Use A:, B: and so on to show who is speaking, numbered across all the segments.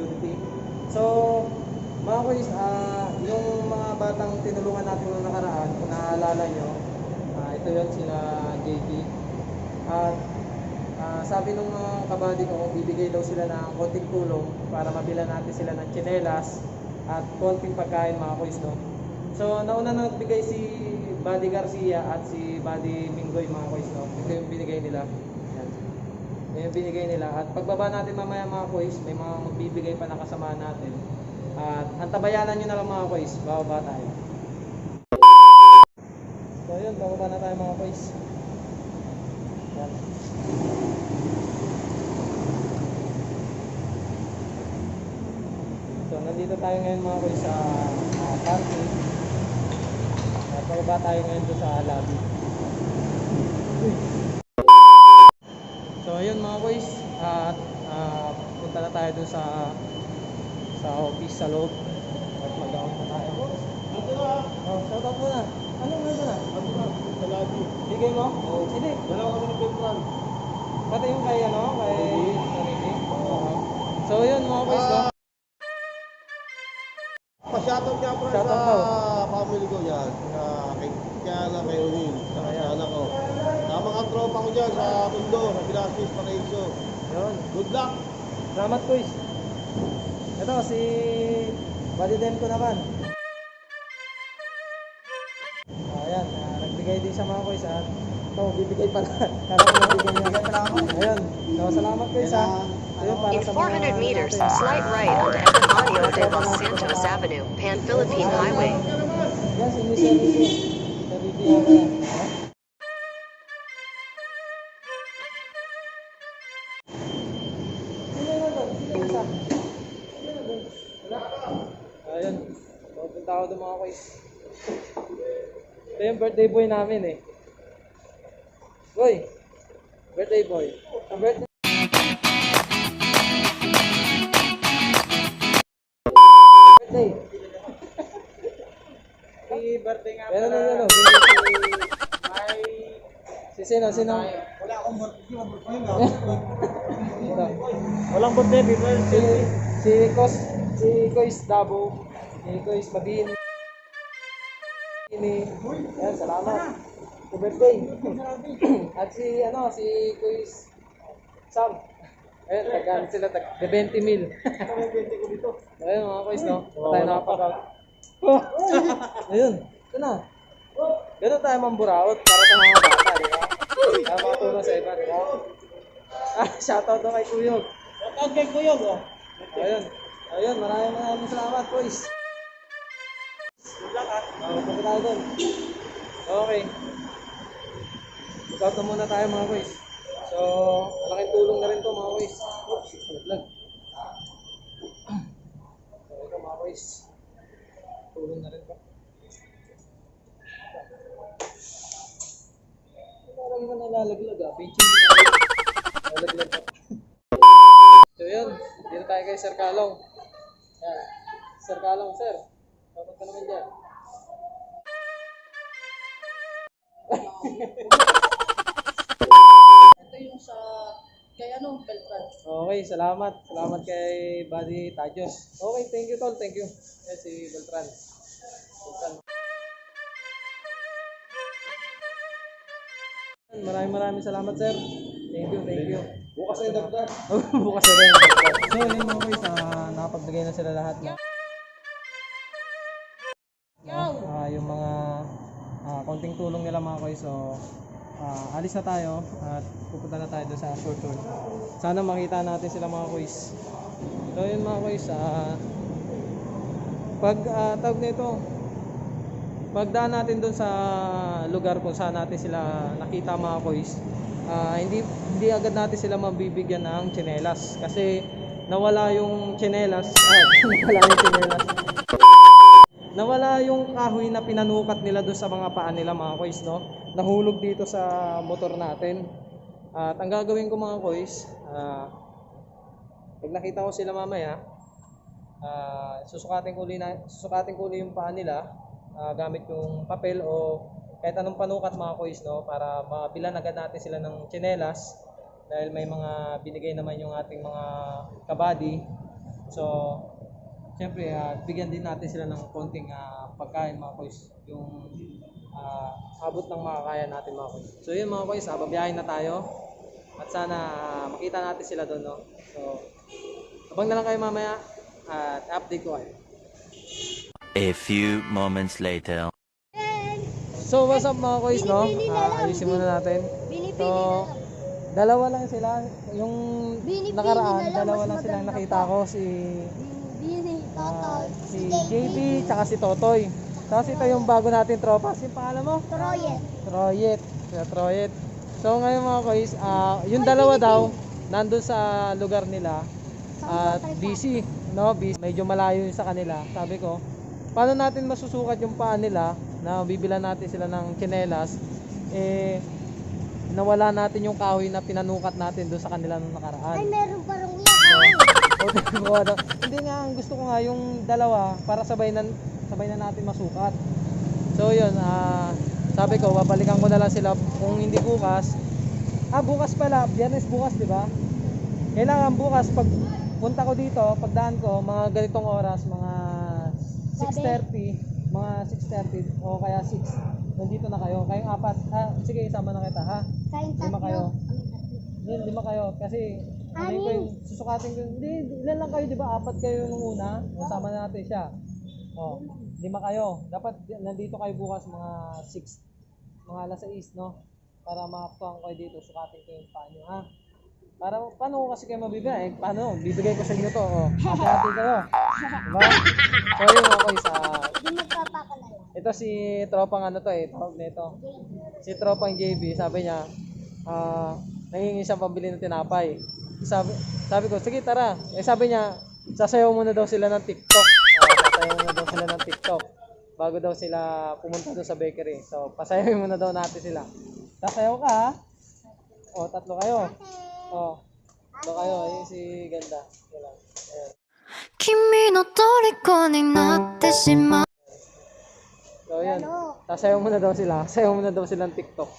A: security. So, mga kuys, ah, yung mga batang tinulungan natin noong nakaraan, kung naaalala nyo, ah, ito yun sila JP. At ah, sabi nung mga kabady ko, bibigay daw sila ng konting tulong para mabila natin sila ng tsinelas at konting pagkain mga kuys, no? So, nauna na nagbigay si Buddy Garcia at si Buddy Mingoy mga kuys, no? Ito yung binigay nila. Yan. Yan yung binigay nila. At pagbaba natin mamaya mga kuys, may mga magbibigay pa na kasama natin. At antabayanan nyo na lang mga kuys, bababa tayo. So yun, bababa na tayo mga kuys. Yan. So nandito tayo ngayon mga kuys sa uh, parking. At bababa tayo ngayon sa lobby. So ayun mga boys, at ah, punta na tayo doon sa sa office sa loob. At mag-out na tayo. Oh, shout out muna. Ano nga na?
B: ano na, sa lobby.
A: Bigay mo?
B: Oo.
A: Hindi.
B: Dalawa kami ng Petran.
A: Pati yung kay ano, kay Ricky. Oo. So yun mga boys, no?
B: Pa-shoutout nga pala
A: Shoutout
B: sa family ko yan. Na kay Kiana, kay O'Neill, sa anak ko. Tropa ko dyan sa mundo, sa Pilasis, Paraiso.
A: Yun.
B: Good luck!
A: Salamat boys. Ito si Buddy Demko naman. Ayan, ah, nagbigay din siya mga boys at ito, bibigay pa na. Kala ko nabigyan niya. Ayun. So, salamat guys ha. Ayun, para
C: In
A: sa mga
C: 400 meters,
A: natin.
C: slight right onto Epifanio de Los Santos Avenue, Pan Philippine Highway.
A: Si Sir Ricky. Sir Ayun. Pupunta ako doon mga boys. Ito yung birthday boy namin eh. Boy! Birthday boy. Ang birthday birthday.
D: Happy birthday nga pala.
A: ano, ano,
D: Ay,
A: si sino, sino?
D: wala akong birthday.
A: Ito.
D: Walang birthday, happy
A: Si, si Kos, si Kois Dabo, si Kois Mabin. Ini, yan, salamat. Happy birthday. At si, ano, si Kois Sam. Ayun, tagaan sila, tag, de 20 mil. Ayun, mga Kois, no? Tayo nakapag-out. Ayun, ito na. Ganun tayo mamburaot para sa mga bata, di ba? Para makatulong sa iba, di ba? Ah, shoutout daw kay Kuyog.
D: Shoutout kay Kuyog, oh.
A: Ayun. Ayun, maraming maraming salamat, boys.
D: Good luck, ah.
A: Oh, punta tayo doon. Okay. Ikaw muna tayo mga boys. So, malaking tulong na rin to mga boys. Oops, naglag. So, ito mga boys. Tulong na rin to. Parang na nalalaglag ah. Pinching pa. So yun, dito tayo kay Sir Kalong. Yan. Sir Kalong, sir. Dapat ka naman dyan.
E: Ito yung sa kay ano, Beltran.
A: Okay, salamat. Salamat kay Buddy Tajos. Okay, thank you tol. Thank you. Yan si Beltran. Beltran. Maraming maraming salamat sir. Thank you, thank you.
B: Bukas ay dagdag.
A: Bukas na rin. So, yun mga boys, ah, nakapagbigay na sila lahat ng Ah, yung mga ah, konting tulong nila mga boys. So, ah, alis na tayo at pupunta na tayo doon sa short tour. Sana makita natin sila mga boys. So, yun mga boys, ah, pag ah, tawag nito, pagdaan natin doon sa lugar kung saan natin sila nakita mga boys, ah, hindi hindi agad natin sila mabibigyan ng tsinelas. Kasi nawala yung tsinelas. Ay nawala yung tsinelas. Nawala yung kahoy na pinanukat nila doon sa mga paa nila mga boys no? Nahulog dito sa motor natin. At ang gagawin ko mga boys ah, pag nakita ko sila mamaya ah susukatin ko uli na susukatin ko uli yung paa nila ah, gamit yung papel o kahit anong panukat mga kuys no para mabilan agad natin sila ng tsinelas dahil may mga binigay naman yung ating mga kabady. So, Siyempre, ah, bigyan din natin sila ng konting ah, pagkain mga boys. Yung ah, abot ng makakaya natin mga boys. So yun mga ah, babiyahin na tayo. At sana makita natin sila doon. No? So, abang na lang kayo mamaya at update ko kayo.
F: A few moments later.
A: So what's up mga boys no? Ah, ayusin muna natin. So, dalawa lang sila. Yung nakaraan, dalawa lang silang
E: maganda
A: nakita ko. Si
E: Totoy,
A: si JB, tsaka si Totoy. Tapos ito yung bago natin tropa. Si pangalan mo?
E: Troyet.
A: Troyet. Sila Troyet. So ngayon mga boys, ah, yung dalawa daw nandun sa lugar nila at busy, no? Busy. Medyo malayo yun sa kanila. Sabi ko, paano natin masusukat yung paa nila na bibilan natin sila ng tsinelas eh nawala natin yung kahoy na pinanukat natin doon sa kanila nung nakaraan.
E: Ay, meron
A: O, tingnan daw. Hindi nga, ang gusto ko nga yung dalawa para sabay na, sabay na natin masukat. So yun, ah, sabi ko, babalikan ko na lang sila kung hindi bukas. Ah, bukas pala, biyernes bukas, di ba? Kailangan bukas, pag punta ko dito, pagdaan ko, mga ganitong oras, mga 6.30, mga 6.30 o kaya 6, nandito na kayo. Kayong apat, ah, sige, isama na kita ha.
E: Kain
A: Lima kayo.
E: tatlo.
A: Hindi, lima kayo. Kasi, ano ko yung susukatin ko. Hindi, ilan lang kayo, di ba? Apat kayo nung una. Kasama na natin siya. Oh, lima kayo. Dapat nandito kayo bukas mga 6, mga alas 6, no? Para maaptuan kayo dito, sukatin ko yung panyo, ha? Para, paano ko kasi kayo mabibigay? Paano? Bibigay ko sa inyo to, oh. Hati-hati kayo. Diba? So, yun ako sa...
E: Di magpapakalala.
A: Ito si tropang ano to eh, tawag na ito. Si tropang JB, sabi niya, ah, nangingi siyang pambili ng tinapay. Sabi, sabi ko, sige tara. Eh sabi niya, sasayaw muna daw sila ng TikTok. Oh, sasayaw muna daw sila ng TikTok. Bago daw sila pumunta doon sa bakery. So, pasayawin muna daw natin sila. Sasayaw ka ha? O, tatlo kayo. O, tatlo kayo. Ayun si Ganda. Yan lang. Ayan.
G: 君の虜になってしまう
A: So, yun. Sasayaw muna daw sila. Sayaw muna daw sila ng TikTok.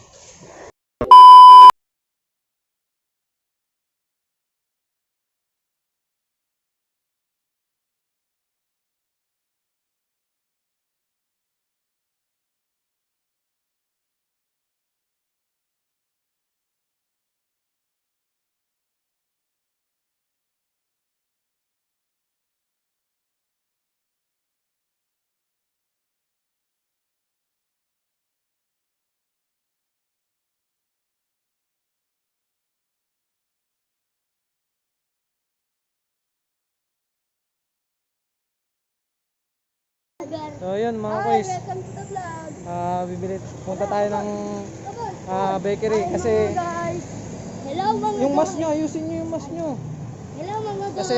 A: So, yun mga
E: vlog.
A: Ah, bibili punta tayo ng ah, bakery kasi
E: Guys. Hello mga
A: yung mas
E: guys.
A: nyo, ayusin nyo yung mas nyo.
E: Hello mga guys.
A: Kasi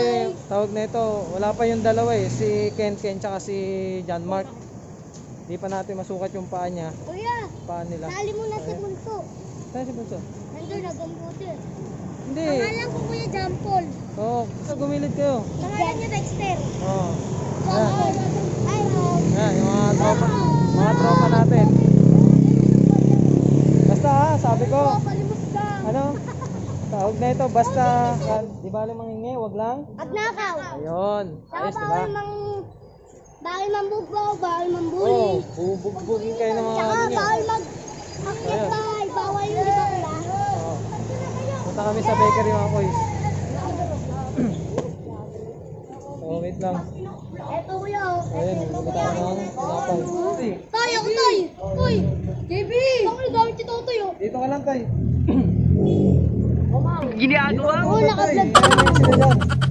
A: tawag na ito, wala pa yung dalawa eh, si Ken Ken tsaka si John Mark. Di pa natin masukat yung paa niya,
E: Kuya,
A: paa nila.
E: sali mo na si Bunso.
A: Saan si Bunso?
E: Nandun na gambuti.
A: Hindi.
E: Pangalan ko Kuya Jampol.
A: Oo, oh, gumilid kayo.
E: Pangalan niya Dexter.
A: Oo.
E: So, Hi, Mom.
A: Yan, yung mga tropa, mga tropa natin. Basta ha, sabi ko,
E: Palimos ka.
A: ano, tawag na ito, basta, di ba alam mangingi, wag lang.
E: At nakaw.
A: Ayun,
E: Saka
A: ayos, di ba?
E: bawal mang bawal mambugbaw, bawal
A: Oo,
E: mambuli.
A: oh, bubugbugin kayo ng mga
E: Saka
A: ano niya.
E: bawal mag akyat bahay, bawal yung di ba?
A: Oo. Punta kami sa bakery mga boys. So, wait lang.
E: Eto kuya. oh.
A: Ayun, punta tayo ng tinapay.
E: Toy, ako toy. Toy. JB. Si Totoy oh.
A: Dito ka lang, Tay.
E: Oo,
A: Oo,
E: naka-vlog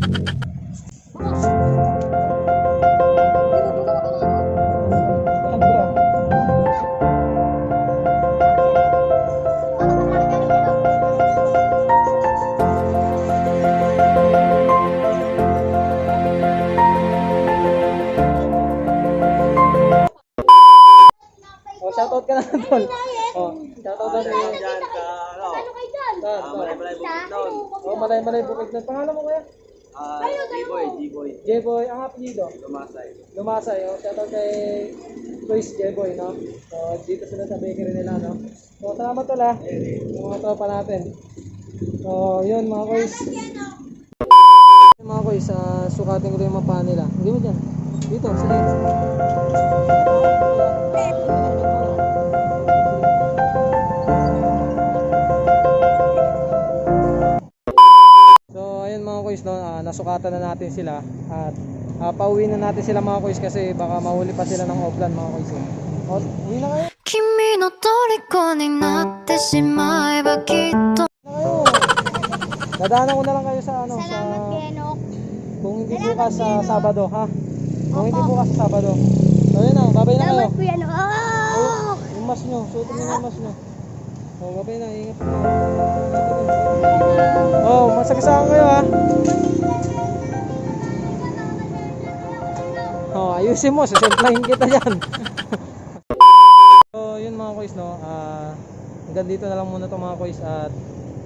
A: Saan?
E: Bukid down.
A: Oh, malay malay bukid na. Pangalan mo kaya?
D: Ah,
E: Kayo, kayo.
A: J-Boy, ang apelyido? Lumasay. Lumasay, oh. Shoutout kay Chris J-Boy, no? So, dito sila sa bakery nila, no? So, salamat tol, ah. Yung mga tropa natin. So, yun mga kois. Yun, mga kois, ah, sukatin ko yung mga paa nila. Hindi mo dyan. Dito, sige. So, natin sila at uh, pauwi na natin sila mga kuis kasi baka mahuli pa sila ng offline mga kuis. Eh. O, uwi na kayo.
G: Kimi no toriko ni natte shimae
A: ba kitto. Dadaanan ko na lang kayo sa ano
E: Salamat sa Kenok.
A: Kung hindi Salamat bukas sa Kenok. Sabado ha. Kung hindi bukas sa Sabado. So na, babay na kayo.
E: Salamat Kuya Nok. Oh! Ah!
A: Yung mas nyo, suotin nyo na yung mas nyo. O, babay na, ingat na. Oh, masagasaan kayo ha. Ayusin mo, sasemplahin kita dyan. so, yun mga kois, no. Ah, hanggang dito na lang muna to mga kois at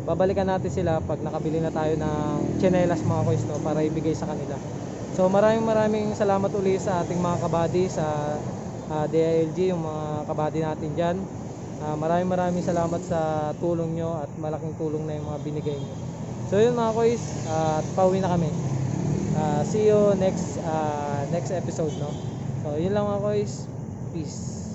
A: babalikan natin sila pag nakabili na tayo ng chinelas mga kois, no, para ibigay sa kanila. So, maraming maraming salamat uli sa ating mga kabady sa ah, DILG, yung mga kabady natin dyan. Ah, maraming maraming salamat sa tulong nyo at malaking tulong na yung mga binigay nyo. So yun mga kois, at pauwi na kami. Ah, see you next ah, next episode no. So yun lang mga kois. Peace.